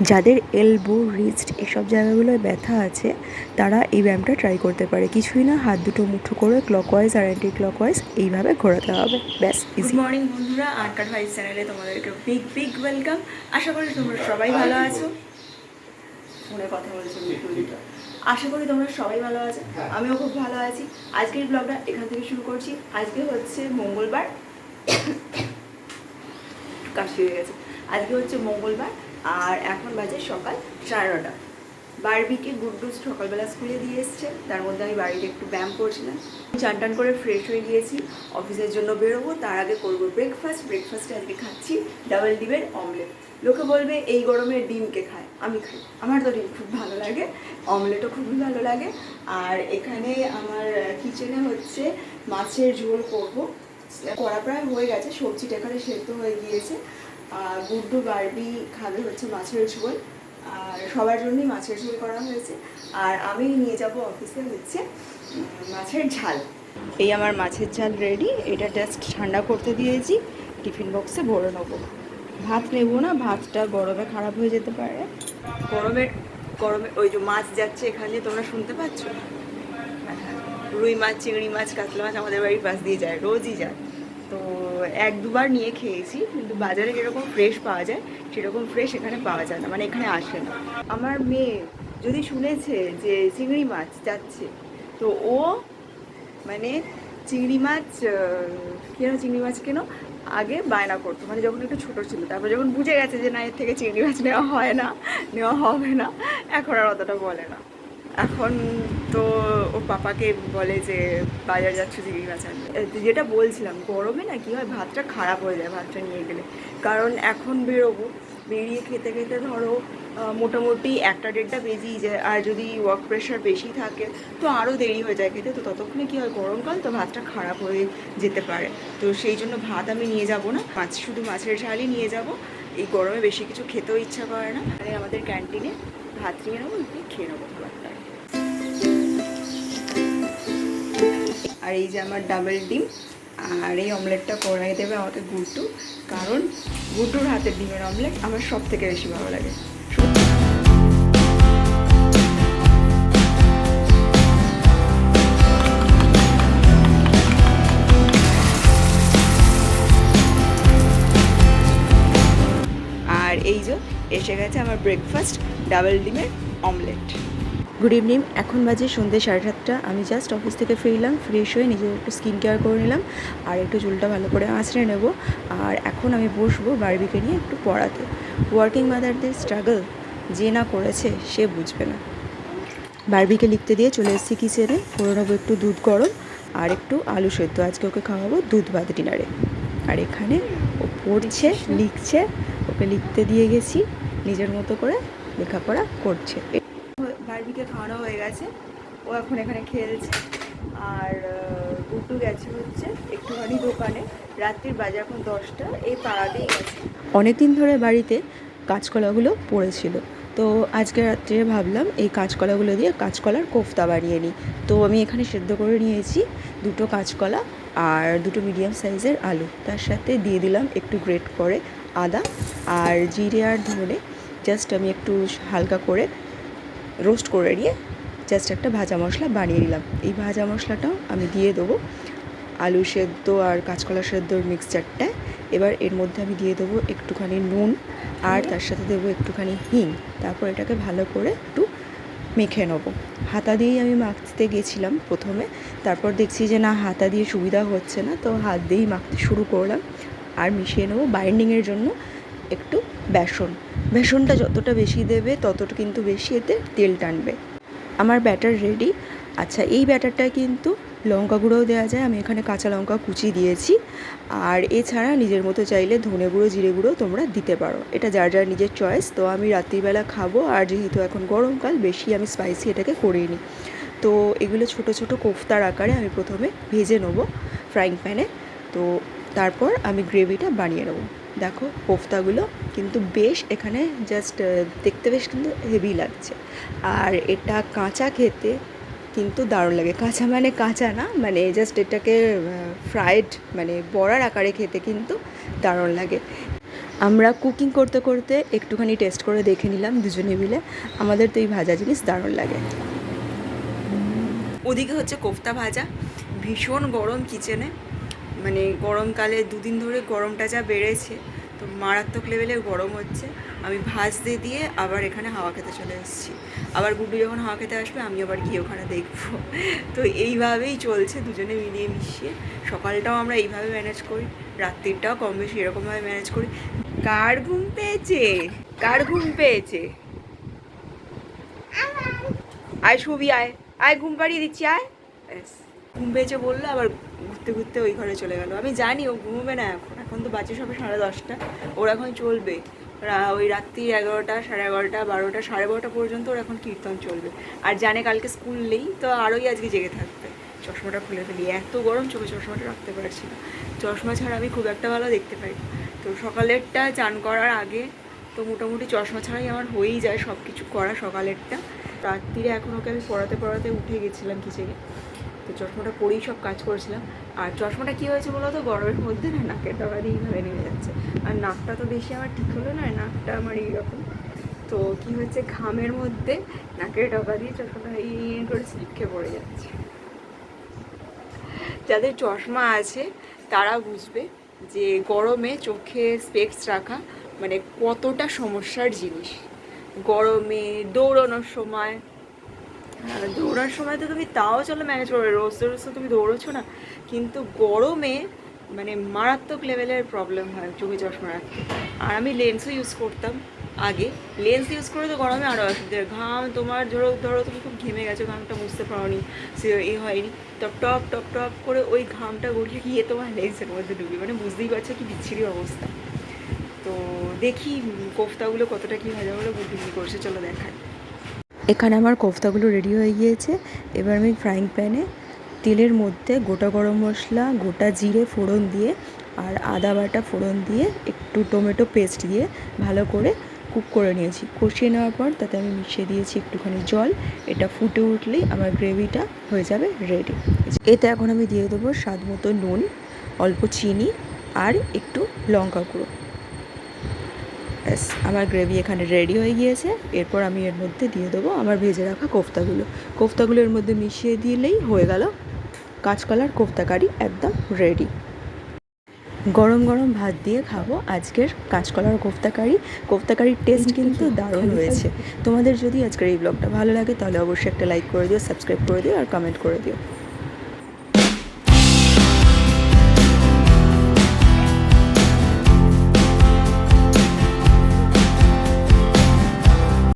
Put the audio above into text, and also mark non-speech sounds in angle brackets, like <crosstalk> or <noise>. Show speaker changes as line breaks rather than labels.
যাদের elbow wrist এসব জায়গাগুলোয় ব্যথা আছে, তারা এই ব্যায়ামটা ট্রাই করতে পারে। কিছুই না, হাত দুটো মুঠো করে ক্লকওয়াইজ আর অ্যান্টি ক্লকওয়াইজ এইভাবে ঘোরাতে হবে। ব্যাস
গুড মর্নিং বন্ধুরা আনকাট ভাইস চ্যানেলে তোমাদেরকে বিগ বিগ ওয়েলকাম আশা করি তোমরা সবাই ভালো আছো। ফোনে কথা বলছো। আশা করি তোমরা সবাই ভালো আছো। আমিও খুব ভালো আছি। আজকের ব্লগটা এখান থেকে শুরু করছি। আজকে হচ্ছে মঙ্গলবার। <coughs> কাশি হয়ে গেছে। আজকে হচ্ছে মঙ্গলবার। আর এখন বাজে সকাল সাড়ে নটা। বারবিকে গুড্ডু সকালবেলা স্কুলে দিয়ে এসছে, তার মধ্যে আমি বাড়িতে একটু ব্যায়াম করছিলাম। চান টান করে ফ্রেশ হয়ে গিয়েছি, অফিসের জন্য বেরোবো, তার আগে করব ব্রেকফাস্ট ব্রেকফাস্টে আজকে খাচ্ছি ডাবল ডিমের অমলেট লোকে বলবে, এই গরমে ডিমকে খায়। আমি খাই। আমার তো ডিম খুব ভালো লাগে অমলেটও খুবই ভালো লাগে। আর এখানে আমার কিচেনে হচ্ছে মাছের ঝোল করব। করা প্রায় হয়ে গেছে, সবজিটা এখানে সেদ্ধ হয়ে গিয়েছে। গুড্ডু বারবি খাবে হচ্ছে মাছের ঝোল। আর সবার জন্যই মাছের ঝোল করা হয়েছে। আর আমি নিয়ে যাব অফিসে হচ্ছে মাছের ঝাল। এই আমার মাছের ঝাল রেডি এটা জাস্ট ঠান্ডা করতে দিয়েছি টিফিন বক্সে ভরে নেব। ভাত নেব না ভাতটা গরমে খারাপ হয়ে যেতে পারে। গরমে গরমে ওই যে মাছ যাচ্ছে এখানে তোমরা শুনতে পাচ্ছ? হ্যাঁ, রুই মাছ চিংড়ি মাছ কাতলা মাছ আমাদের বাড়ির পাশ দিয়ে যায় রোজই যায়। এক দুবার নিয়ে খেয়েছি, কিন্তু বাজারে যেরকম ফ্রেশ পাওয়া যায়, সেরকম ফ্রেশ এখানে পাওয়া যায় না মানে এখানে আসে না। আমার মেয়ে যদি শুনেছে যে চিংড়ি মাছ যাচ্ছে, তো ও মানে চিংড়ি মাছ কেন চিংড়ি মাছ কেন, আগে বায়না করতো মানে যখন একটু ছোটো ছিল, তারপর যখন বুঝে গেছে যে না, এর থেকে চিংড়ি মাছ নেওয়া হয় না, নেওয়া হবে না, এখন আর অতটা বলে না। এখন তো ও পাপাকে বলে যে বাজার যাচ্ছ মাছ আনতে যেটা বলছিলাম, গরমে না কি হয়, ভাতটা খারাপ হয়ে যায় ভাতটা নিয়ে গেলে। কারণ এখন বেরোবো, বেরিয়ে খেতে খেতে ধরো মোটামুটি একটা দেড়টা বেজেই যায়। আর যদি ওয়ার্ক প্রেশার বেশি থাকে, তো আরও দেরি হয়ে যায় খেতে। তো ততক্ষণে কী হয়, গরমকাল তো ভাতটা খারাপ হয়ে যেতে পারে। তো সেই জন্য ভাত আমি নিয়ে যাব না, মাছ শুধু মাছের ঝালই নিয়ে যাব। এই গরমে বেশি কিছু খেতেও ইচ্ছা করে না। মানে আমাদের ক্যান্টিনে ভাত নিয়ে নেব খেয়ে নেব আর এই যে আমার ডাবল ডিম, আর এই অমলেটটা করাই দেবে আমাকে গুটু কারণ গুটুর হাতের ডিমের অমলেট আমার সব থেকে বেশি ভালো লাগে। এসে গেছে আমার ব্রেকফাস্ট ডাবল ডিমের অমলেট
গুড ইভিনিং এখন বাজে সন্ধ্যে সাড়ে সাতটা। আমি জাস্ট অফিস থেকে ফিরলাম ফ্রেশ হয়ে নিজের একটু স্কিন কেয়ার করে নিলাম, আর একটু চুলটা ভালো করে আঁচড়ে নেব। আর এখন আমি বসবো বারবিকে নিয়ে একটু পড়াতে। ওয়ার্কিং মাদারদের স্ট্রাগল যে না করেছে, সে বুঝবে না। বারবিকে লিখতে দিয়ে চলে এসেছি কিচেনে। করে নেব একটু দুধ গরম আর একটু আলু সেদ্ধ। আজকে ওকে খাওয়াবো দুধ ভাত ডিনারে। আর এখানে ও পড়ছে, লিখছে, ওকে লিখতে দিয়ে গেছি। নিজের মতো করে লেখাপড়া করছে।
বারবিকে খাওয়ানো হয়ে গেছে। ও এখন এখানে খেলছে। আর গুড্ডু গেছে হচ্ছে একটুখানি দোকানে। রাত্রির বাজে এখন দশটা। এই পাড়াতেই গেছে।
অনেক দিন ধরে বাড়িতে কাঁচকলাগুলো পড়েছিল। তো আজকে রাত্রে ভাবলাম এই কাঁচকলাগুলো দিয়ে কাঁচকলার কোফতা বানিয়ে নিই। তো আমি এখানে সেদ্ধ করে নিয়েছি দুটো কাঁচকলা আর দুটো মিডিয়াম সাইজের আলু। তার সাথে দিয়ে দিলাম একটু গ্রেট করে আদা আর জিরে আর ধনে জাস্ট আমি একটু হালকা করে রোস্ট করে নিয়ে জাস্ট একটা ভাজা মশলা বানিয়ে নিলাম। এই ভাজা মশলাটাও আমি দিয়ে দেবো আলু সেদ্ধ আর কাঁচকলা সেদ্ধর মিক্সচারটায় এবার এর মধ্যে আমি দিয়ে দেবো একটুখানি নুন আর তার সাথে দেবো একটুখানি হিং। তারপর এটাকে ভালো করে একটু মেখে নেব। হাতা দিয়েই আমি মাখতে গেছিলাম প্রথমে। তারপর দেখছি যে না, হাতা দিয়ে সুবিধা হচ্ছে না, তো হাত দিয়েই মাখতে শুরু করলাম। আর মিশিয়ে নেব বাইন্ডিংয়ের জন্য একটু বেসন। বেসনটা যতটা বেশি দেবে, ততটা কিন্তু বেশি এতে তেল টানবে। আমার ব্যাটার রেডি আচ্ছা এই ব্যাটারটায় কিন্তু লঙ্কা গুঁড়োও দেওয়া যায়। আমি এখানে কাঁচা লঙ্কা কুচি দিয়েছি। আর এছাড়া নিজের মতো চাইলে ধনে গুঁড়ো, জিরে গুঁড়ো তোমরা দিতে পারো। এটা যার যার নিজের চয়েস তো আমি রাত্রিবেলা খাব। আর যেহেতু এখন গরমকাল, বেশি আমি স্পাইসি এটাকে করিয়ে নিই তো এগুলো ছোট ছোট কোফতার আকারে আমি প্রথমে ভেজে নেব ফ্রাইং প্যানে তো তারপর আমি গ্রেভিটা বানিয়ে নেব। দেখো, কোফতাগুলো কিন্তু বেশ এখানে জাস্ট দেখতে বেশ কিন্তু হেভি লাগছে। আর এটা কাঁচা খেতে কিন্তু দারুণ লাগে। কাঁচা মানে কাঁচা না মানে জাস্ট এটাকে ফ্রাইড মানে বড়ার আকারে খেতে কিন্তু দারুণ লাগে। আমরা কুকিং করতে করতে একটুখানি টেস্ট করে দেখে নিলাম দুজনে মিলে। আমাদের তো এই ভাজা জিনিস দারুণ লাগে।
ওদিকে হচ্ছে কোফতা ভাজা, ভীষণ গরম কিচেনে মানে গরমকালে দুদিন ধরে গরমটা যা বেড়েছে, তো মারাত্মক লেভেলের গরম হচ্ছে। আমি ভাজতে দিয়ে আবার এখানে হাওয়া খেতে চলে এসেছি। আবার গুড্ডু যখন হাওয়া খেতে আসবে, আমি আবার গিয়ে ওখানে দেখব। তো এইভাবেই চলছে দুজনে মিলিয়ে মিশিয়ে। সকালটাও আমরা এইভাবে ম্যানেজ করি রাত্রিটাও কম বেশি এরকমভাবে ম্যানেজ করি। কার ঘুম পেয়েছে? কার ঘুম পেয়েছে? আয় ছবি আয়। আয়, ঘুম পাড়িয়ে দিচ্ছি, আয়। ব্যাস। ঘুম পেয়েছে বলল আবার ঘুরতে ঘুরতে ওই ঘরে চলে গেল। আমি জানি ও ঘুমোবে না এখন। এখন তো বাজে সবে সাড়ে দশটা। ওর এখন চলবে। ওই রাত্রি এগারোটা, সাড়ে এগারোটা, বারোটা, সাড়ে বারোটা পর্যন্ত ওর এখন কীর্তন চলবে। আর জানে কালকে স্কুল নেই, তো আরোই আজকে জেগে থাকবে। চশমাটা খুলে ফেলি। এত গরম চোখে চশমাটা রাখতে পারছি না। চশমা ছাড়া আমি খুব একটা ভালো দেখতে পাই। তো সকালেরটা চান করার আগে তো মোটামুটি চশমা ছাড়াই আমার হয়েই যায় সব কিছু করা সকালেরটা। রাত্রিরে এখন ওকে আমি পড়াতে পড়াতে উঠে গেছিলাম কিচেনে। তো চশমাটা পরেই সব কাজ করেছিলাম। আর চশমাটা কী হয়েছে বলো তো? গরমের মধ্যে না, নাকের ডগা দিয়ে এইভাবে নেমে যাচ্ছে। আর নাকটা তো বেশি আমার ঠিক হলো না, নাকটা আমার এইরকম। তো কি হয়েছে? ঘামের মধ্যে নাকের ডগা দিয়ে চশমাটা এই করে স্লিপ খেয়ে পড়ে যাচ্ছে। যাদের চশমা আছে, তারা বুঝবে যে গরমে চোখে স্পেক্স রাখা মানে কতটা সমস্যার জিনিস। গরমে দৌড়ানোর সময় আর দৌড়ানোর সময় তো তুমি তাও চলো ম্যানেজ করবে। রোজ রোজ তো তুমি দৌড়োছো না। কিন্তু গরমে মানে মারাত্মক লেভেলের প্রবলেম হয় চোখে চশমা রাখতে। আর আমি লেন্সও ইউজ করতাম আগে। লেন্স ইউজ করে তো গরমে আরও অসুবিধা ঘাম তোমার ধরো ধরো তুমি খুব ঘেমে গেছো, ঘামটা মুছতে পারোনি, সে এ হয়নি। তো টপ টপ টপ করে ওই ঘামটা গড়িয়ে গিয়ে তোমার লেন্সের মধ্যে ঢুকবে। মানে বুঝতেই পারছ কি বিচ্ছিরি অবস্থা। তো দেখি কোফতাগুলো কতটা কী ভাজা বুদ্ধি কী করছে, চলো দেখায়
এখানে আমার কোফতাগুলো রেডি হয়ে গিয়েছে। এবার আমি ফ্রাইং প্যানে তেলের মধ্যে গোটা গরম মশলা, গোটা জিরে ফোড়ন দিয়ে আর আদা বাটা ফোড়ন দিয়ে একটু টমেটো পেস্ট দিয়ে ভালো করে কুক করে নিয়েছি। কষিয়ে নেওয়ার পর তাতে আমি মিশিয়ে দিয়েছি একটুখানি জল। এটা ফুটে উঠলেই আমার গ্রেভিটা হয়ে যাবে রেডি এতে এখন আমি দিয়ে দেবো স্বাদ মতো নুন, অল্প চিনি আর একটু লঙ্কা গুঁড়ো। ব্যাস আমার গ্রেভি এখানে রেডি হয়ে গিয়েছে। এরপর আমি এর মধ্যে দিয়ে দেবো আমার ভেজে রাখা কোফতাগুলো। কোফতাগুলো এর মধ্যে মিশিয়ে দিলেই হয়ে গেল। কাঁচকলার কোফতা কারি একদম রেডি গরম গরম ভাত দিয়ে খাব আজকের কাঁচকলার কোফতা কারি। কোফতা কারির টেস্ট কিন্তু দারুণ হয়েছে। তোমাদের যদি আজকের এই ব্লগটা ভালো লাগে তাহলে অবশ্যই একটা লাইক করে দিও সাবস্ক্রাইব করে দিও আর কমেন্ট করে দিও।